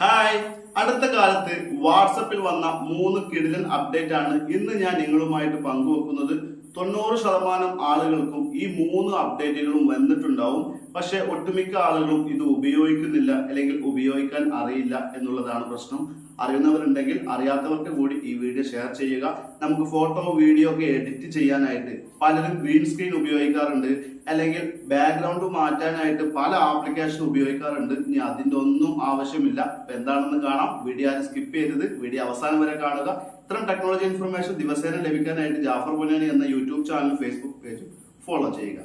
Hi അടുത്ത കാലത്ത് വാട്സപ്പിൽ വന്ന മൂന്ന് കിടിലൻ അപ്ഡേറ്റ് ആണ് ഇന്ന് ഞാൻ നിങ്ങളുമായിട്ട് പങ്കുവെക്കുന്നത്. തൊണ്ണൂറ് ശതമാനം ആളുകൾക്കും ഈ മൂന്ന് അപ്ഡേറ്റുകളും വന്നിട്ടുണ്ടാവും. പക്ഷെ ഒട്ടുമിക്ക ആളുകളും ഇത് ഉപയോഗിക്കുന്നില്ല അല്ലെങ്കിൽ ഉപയോഗിക്കാൻ അറിയില്ല എന്നുള്ളതാണ് പ്രശ്നം. അറിയുന്നവരുണ്ടെങ്കിൽ അറിയാത്തവർക്ക് കൂടി ഈ വീഡിയോ ഷെയർ ചെയ്യുക. നമുക്ക് ഫോട്ടോ വീഡിയോ ഒക്കെ എഡിറ്റ് ചെയ്യാനായിട്ട് പലരും ഗ്രീൻ സ്ക്രീൻ ഉപയോഗിക്കാറുണ്ട്. അല്ലെങ്കിൽ ബാക്ക്ഗ്രൗണ്ട് മാറ്റാനായിട്ട് പല ആപ്ലിക്കേഷൻ ഉപയോഗിക്കാറുണ്ട്. ഇനി അതിന്റെ ഒന്നും ആവശ്യമില്ല. എന്താണെന്ന് കാണാം. വീഡിയോ ആരും സ്കിപ്പ് ചെയ്തത് വീഡിയോ അവസാനം വരെ കാണുക. ഇത്തരം ടെക്നോളജി ഇൻഫർമേഷൻ ദിവസേന ലഭിക്കാനായിട്ട് ജാഫർ പുനാനി എന്ന യൂട്യൂബ് ചാനൽ ഫേസ്ബുക്ക് പേജും ഫോളോ ചെയ്യുക.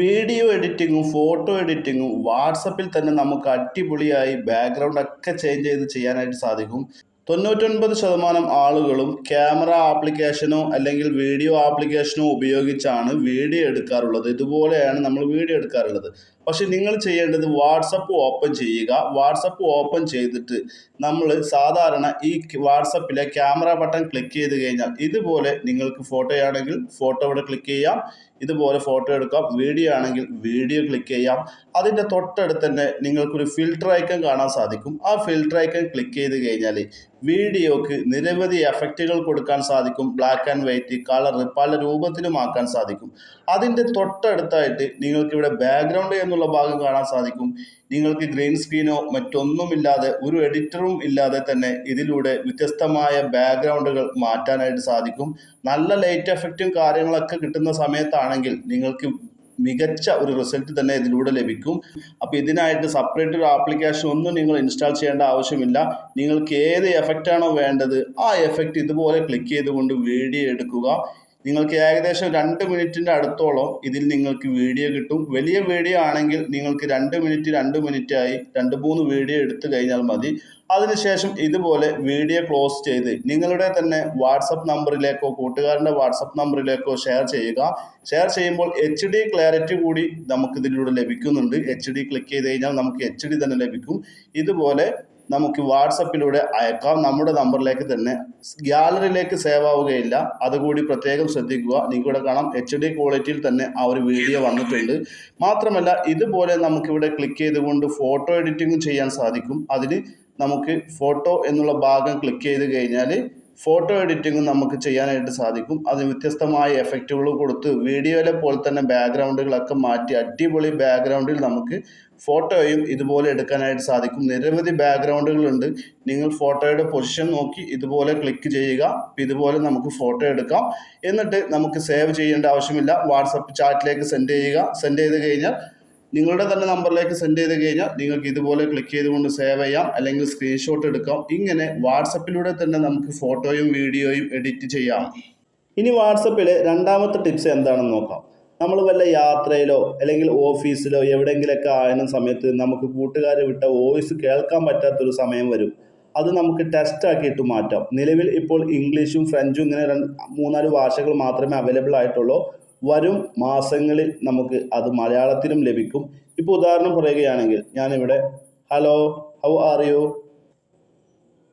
വീഡിയോ എഡിറ്റിങ്ങും ഫോട്ടോ എഡിറ്റിങ്ങും വാട്സപ്പിൽ തന്നെ നമുക്ക് അടിപൊളിയായി ബാക്ക്ഗ്രൗണ്ട് ഒക്കെ ചേഞ്ച് ചെയ്ത് ചെയ്യാനായിട്ട് സാധിക്കും. തൊണ്ണൂറ്റൊൻപത് ശതമാനം ആളുകളും ക്യാമറ ആപ്ലിക്കേഷനോ അല്ലെങ്കിൽ വീഡിയോ ആപ്ലിക്കേഷനോ ഉപയോഗിച്ചാണ് വീഡിയോ എടുക്കാറുള്ളത്. ഇതുപോലെയാണ് നമ്മൾ വീഡിയോ എടുക്കാറുള്ളത്. പക്ഷെ നിങ്ങൾ ചെയ്യേണ്ടത് വാട്സപ്പ് ഓപ്പൺ ചെയ്യുക. വാട്സപ്പ് ഓപ്പൺ ചെയ്തിട്ട് നമ്മൾ സാധാരണ ഈ വാട്സപ്പിലെ ക്യാമറ ബട്ടൺ ക്ലിക്ക് ചെയ്ത് കഴിഞ്ഞാൽ ഇതുപോലെ നിങ്ങൾക്ക് ഫോട്ടോ ആണെങ്കിൽ ഫോട്ടോ ഇവിടെ ക്ലിക്ക് ചെയ്യാം. ഇതുപോലെ ഫോട്ടോ എടുക്കാം. വീഡിയോ ആണെങ്കിൽ വീഡിയോ ക്ലിക്ക് ചെയ്യാം. അതിന്റെ തൊട്ടടുത്ത് തന്നെ നിങ്ങൾക്കൊരു ഫിൽട്ടർ ഐക്കൺ കാണാൻ സാധിക്കും. ആ ഫിൽട്ടർ ഐക്കൺ ക്ലിക്ക് ചെയ്ത് കഴിഞ്ഞാൽ വീഡിയോക്ക് നിരവധി എഫക്റ്റുകൾ കൊടുക്കാൻ സാധിക്കും. ബ്ലാക്ക് ആൻഡ് വൈറ്റ് കളർ പല രൂപത്തിലും ആക്കാൻ സാധിക്കും. അതിന്റെ തൊട്ടടുത്തായിട്ട് നിങ്ങൾക്ക് ഇവിടെ ബാക്ക്ഗ്രൗണ്ട് എന്നുള്ള ഭാഗം കാണാൻ സാധിക്കും. നിങ്ങൾക്ക് ഗ്രീൻ സ്ക്രീനോ മറ്റൊന്നുമില്ലാതെ ഒരു എഡിറ്ററും ഇല്ലാതെ തന്നെ ഇതിലൂടെ വ്യത്യസ്തമായ ബാക്ക്ഗ്രൗണ്ടുകൾ മാറ്റാനായിട്ട് സാധിക്കും. നല്ല ലൈറ്റ് എഫക്റ്റും കാര്യങ്ങളൊക്കെ കിട്ടുന്ന സമയത്താണെങ്കിൽ നിങ്ങൾക്ക് മികച്ച ഒരു റിസൾട്ട് തന്നെ ഇതിലൂടെ ലഭിക്കും. അപ്പോൾ ഇതിനായിട്ട് സെപ്പറേറ്റ് ഒരു ആപ്ലിക്കേഷൻ ഒന്നും നിങ്ങൾ ഇൻസ്റ്റാൾ ചെയ്യേണ്ട ആവശ്യമില്ല. നിങ്ങൾക്ക് ഏത് എഫക്റ്റാണോ വേണ്ടത് ആ എഫക്റ്റ് ഇതുപോലെ ക്ലിക്ക് ചെയ്തുകൊണ്ട് വീഡിയോ എടുക്കുക. നിങ്ങൾക്ക് ഏകദേശം രണ്ട് മിനിറ്റിന്റെ അടുത്തോളം ഇതിൽ നിങ്ങൾക്ക് വീഡിയോ കിട്ടും. വലിയ വീഡിയോ ആണെങ്കിൽ നിങ്ങൾക്ക് രണ്ട് മിനിറ്റ് രണ്ട് മിനിറ്റായി രണ്ട് മൂന്ന് വീഡിയോ എടുത്തു കഴിഞ്ഞാൽ മതി. അതിനുശേഷം ഇതുപോലെ വീഡിയോ ക്ലോസ് ചെയ്ത് നിങ്ങളുടെ തന്നെ വാട്സപ്പ് നമ്പറിലേക്കോ കൂട്ടുകാരന്റെ വാട്സപ്പ് നമ്പറിലേക്കോ ഷെയർ ചെയ്യുക. ഷെയർ ചെയ്യുമ്പോൾ എച്ച് ഡി ക്ലാരിറ്റി കൂടി നമുക്കിതിലൂടെ ലഭിക്കുന്നുണ്ട്. എച്ച് ഡി ക്ലിക്ക് ചെയ്ത് കഴിഞ്ഞാൽ നമുക്ക് എച്ച് ഡി തന്നെ ലഭിക്കും. ഇതുപോലെ നമുക്ക് വാട്സപ്പിലൂടെ അയക്കാം. നമ്മുടെ നമ്പറിലേക്ക് തന്നെ ഗ്യാലറിയിലേക്ക് സേവ് ആവുകയില്ല. അതുകൂടി പ്രത്യേകം ശ്രദ്ധിക്കുക. നിങ്ങൾക്കിവിടെ കാണാം എച്ച് ഡി ക്വാളിറ്റിയിൽ തന്നെ ആ ഒരു വീഡിയോ വന്നിട്ടുണ്ട്. മാത്രമല്ല ഇതുപോലെ നമുക്കിവിടെ ക്ലിക്ക് ചെയ്തുകൊണ്ട് ഫോട്ടോ എഡിറ്റിംഗ് ചെയ്യാൻ സാധിക്കും. അതിന് നമുക്ക് ഫോട്ടോ എന്നുള്ള ഭാഗം ക്ലിക്ക് ചെയ്ത് കഴിഞ്ഞാൽ ഫോട്ടോ എഡിറ്റിങ്ങും നമുക്ക് ചെയ്യാനായിട്ട് സാധിക്കും. അതിന് വ്യത്യസ്തമായ എഫക്റ്റുകൾ കൊടുത്ത് വീഡിയോയിലെ പോലെ തന്നെ ബാക്ക്ഗ്രൗണ്ടുകളൊക്കെ മാറ്റി അടിപൊളി ബാക്ക്ഗ്രൗണ്ടിൽ നമുക്ക് ഫോട്ടോയും ഇതുപോലെ എടുക്കാനായിട്ട് സാധിക്കും. നിരവധി ബാക്ക്ഗ്രൗണ്ടുകളുണ്ട് നിങ്ങൾ ഫോട്ടോയുടെ പൊസിഷൻ നോക്കി ഇതുപോലെ ക്ലിക്ക് ചെയ്യുക. ഇതുപോലെ നമുക്ക് ഫോട്ടോ എടുക്കാം. എന്നിട്ട് നമുക്ക് സേവ് ചെയ്യേണ്ട ആവശ്യമില്ല. വാട്സപ്പ് ചാറ്റിലേക്ക് സെൻഡ് ചെയ്യുക. സെൻഡ് ചെയ്ത് കഴിഞ്ഞാൽ നിങ്ങളുടെ തന്നെ നമ്പറിലേക്ക് സെൻഡ് ചെയ്ത് കഴിഞ്ഞാൽ നിങ്ങൾക്ക് ഇതുപോലെ ക്ലിക്ക് ചെയ്തുകൊണ്ട് സേവ് ചെയ്യാം. അല്ലെങ്കിൽ സ്ക്രീൻഷോട്ട് എടുക്കാം. ഇങ്ങനെ വാട്സപ്പിലൂടെ തന്നെ നമുക്ക് ഫോട്ടോയും വീഡിയോയും എഡിറ്റ് ചെയ്യാം. ഇനി വാട്സപ്പിലെ രണ്ടാമത്തെ ടിപ്സ് എന്താണെന്ന് നോക്കാം. നമ്മൾ വല്ല യാത്രയിലോ അല്ലെങ്കിൽ ഓഫീസിലോ എവിടെയെങ്കിലൊക്കെ ആയുന്ന സമയത്ത് നമുക്ക് കൂട്ടുകാർ വിട്ട വോയിസ് കേൾക്കാൻ പറ്റാത്തൊരു സമയം വരും. അത് നമുക്ക് ടെസ്റ്റ് ആക്കിയിട്ട് മാറ്റാം. നിലവിൽ ഇപ്പോൾ ഇംഗ്ലീഷും ഫ്രഞ്ചും ഇങ്ങനെ രണ്ട് മൂന്നാൽ ഭാഷകൾ മാത്രമേ അവൈലബിൾ ആയിട്ടുള്ളൂ. വരും മാസങ്ങളിൽ നമുക്ക് അത് മലയാളത്തിലും ലഭിക്കും. ഇപ്പോൾ ഉദാഹരണം പറയുകയാണെങ്കിൽ ഞാനിവിടെ ഹലോ ഹൗ ആർ യു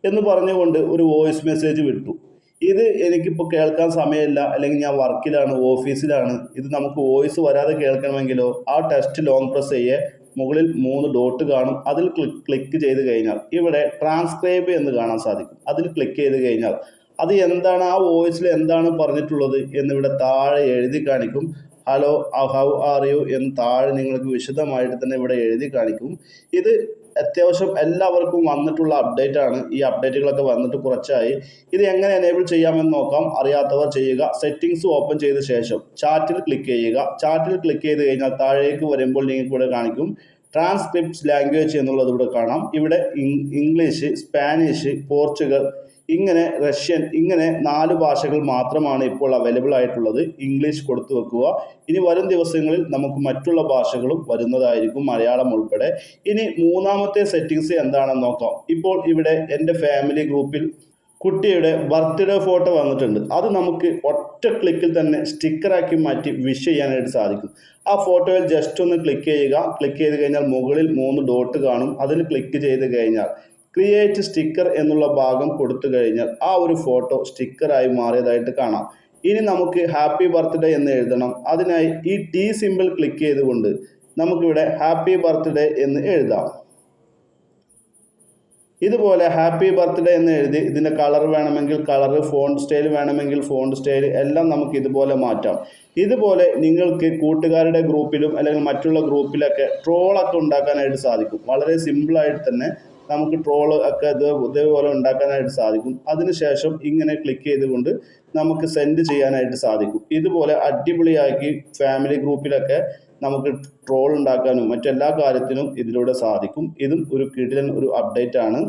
എന്ന് പറഞ്ഞുകൊണ്ട് ഒരു വോയിസ് മെസ്സേജ് വിട്ടു. ഇത് എനിക്കിപ്പോൾ കേൾക്കാൻ സമയമില്ല. അല്ലെങ്കിൽ ഞാൻ വർക്കിലാണ് ഓഫീസിലാണ്. ഇത് നമുക്ക് വോയിസ് വരാതെ കേൾക്കണമെങ്കിലോ ആ ടെസ്റ്റ് ലോങ് പ്രസ് ചെയ്യേ. മുകളിൽ മൂന്ന് ഡോട്ട് കാണും. അതിൽ ക്ലിക്ക് ക്ലിക്ക് ചെയ്ത് കഴിഞ്ഞാൽ ഇവിടെ ട്രാൻസ്ക്രൈബ് എന്ന് കാണാൻ സാധിക്കും. അതിൽ ക്ലിക്ക് ചെയ്ത് കഴിഞ്ഞാൽ അത് എന്താണ് ആ വോയിസിൽ എന്താണ് പറഞ്ഞിട്ടുള്ളത് എന്നിവിടെ താഴെ എഴുതി കാണിക്കും. ഹലോ ഹൗ ആർ യു എന്ന് താഴെ നിങ്ങൾക്ക് വിശദമായിട്ട് തന്നെ ഇവിടെ എഴുതി കാണിക്കും. ഇത് അത്യാവശ്യം എല്ലാവർക്കും വന്നിട്ടുള്ള അപ്ഡേറ്റ് ആണ്. ഈ അപ്ഡേറ്റുകളൊക്കെ വന്നിട്ട് കുറച്ചായി. ഇത് എങ്ങനെ എനേബിൾ ചെയ്യാമെന്ന് നോക്കാം. അറിയാത്തവർ ചെയ്യുക. സെറ്റിംഗ്സ് ഓപ്പൺ ചെയ്ത ശേഷം ചാറ്റിൽ ക്ലിക്ക് ചെയ്യുക. ചാറ്റിൽ ക്ലിക്ക് ചെയ്ത് കഴിഞ്ഞാൽ താഴേക്ക് വരുമ്പോൾ നിങ്ങൾക്ക് ഇവിടെ കാണിക്കും. ട്രാൻസ്ക്രിപ്റ്റ്സ് ലാംഗ്വേജ് എന്നുള്ളത് ഇവിടെ കാണാം. ഇവിടെ ഇംഗ്ലീഷ് സ്പാനിഷ് പോർച്ചുഗൽ ഇങ്ങനെ റഷ്യൻ ഇങ്ങനെ നാല് ഭാഷകൾ മാത്രമാണ് ഇപ്പോൾ അവൈലബിൾ ആയിട്ടുള്ളത്. ഇംഗ്ലീഷ് കൊടുത്തു വെക്കുക. ഇനി വരും ദിവസങ്ങളിൽ നമുക്ക് മറ്റുള്ള ഭാഷകളും വരുന്നതായിരിക്കും മലയാളം ഉൾപ്പെടെ. ഇനി മൂന്നാമത്തെ സെറ്റിങ്സ് എന്താണെന്ന് നോക്കാം. ഇപ്പോൾ ഇവിടെ എന്റെ ഫാമിലി ഗ്രൂപ്പിൽ കുട്ടിയുടെ ബർത്ത്ഡേ ഫോട്ടോ വന്നിട്ടുണ്ട്. അത് നമുക്ക് ഒറ്റ ക്ലിക്കിൽ തന്നെ സ്റ്റിക്കറാക്കി മാറ്റി വിഷ് ചെയ്യാനായിട്ട് സാധിക്കും. ആ ഫോട്ടോയിൽ ജസ്റ്റ് ഒന്ന് ക്ലിക്ക് ചെയ്യുക. ക്ലിക്ക് ചെയ്ത് കഴിഞ്ഞാൽ മുകളിൽ മൂന്ന് ഡോട്ട് കാണും. അതിൽ ക്ലിക്ക് ചെയ്ത് കഴിഞ്ഞാൽ ക്രിയേറ്റ് സ്റ്റിക്കർ എന്നുള്ള ഭാഗം കൊടുത്തു കഴിഞ്ഞാൽ ആ ഒരു ഫോട്ടോ സ്റ്റിക്കറായി മാറിയതായിട്ട് കാണാം. ഇനി നമുക്ക് ഹാപ്പി ബർത്ത്ഡേ എന്ന് എഴുതണം. അതിനായി ഈ ടി സിമ്പിൾ ക്ലിക്ക് ചെയ്തുകൊണ്ട് നമുക്കിവിടെ ഹാപ്പി ബർത്ത്ഡേ എന്ന് എഴുതാം. ഇതുപോലെ ഹാപ്പി ബർത്ത്ഡേ എന്ന് എഴുതി ഇതിന്റെ കളർ വേണമെങ്കിൽ കളർ ഫോണ്ട് സ്റ്റൈൽ വേണമെങ്കിൽ ഫോണ്ട് സ്റ്റൈൽ എല്ലാം നമുക്ക് ഇതുപോലെ മാറ്റാം. ഇതുപോലെ നിങ്ങൾക്ക് കൂട്ടുകാരുടെ ഗ്രൂപ്പിലും അല്ലെങ്കിൽ മറ്റുള്ള ഗ്രൂപ്പിലൊക്കെ ട്രോളൊക്കെ ഉണ്ടാക്കാനായിട്ട് സാധിക്കും. വളരെ സിമ്പിളായിട്ട് തന്നെ നമുക്ക് ട്രോൾ ഒക്കെ ഇത് ഇതേപോലെ ഉണ്ടാക്കാനായിട്ട് സാധിക്കും. അതിനുശേഷം ഇങ്ങനെ ക്ലിക്ക് ചെയ്തുകൊണ്ട് നമുക്ക് സെൻഡ് ചെയ്യാനായിട്ട് സാധിക്കും. ഇതുപോലെ അടിപൊളിയാക്കി ഫാമിലി ഗ്രൂപ്പിലൊക്കെ നമുക്ക് ട്രോൾ ഉണ്ടാക്കാനും മറ്റെല്ലാ കാര്യത്തിനും ഇതിലൂടെ സാധിക്കും. ഇതും ഒരു കിടിലൻ ഒരു അപ്ഡേറ്റ് ആണ്.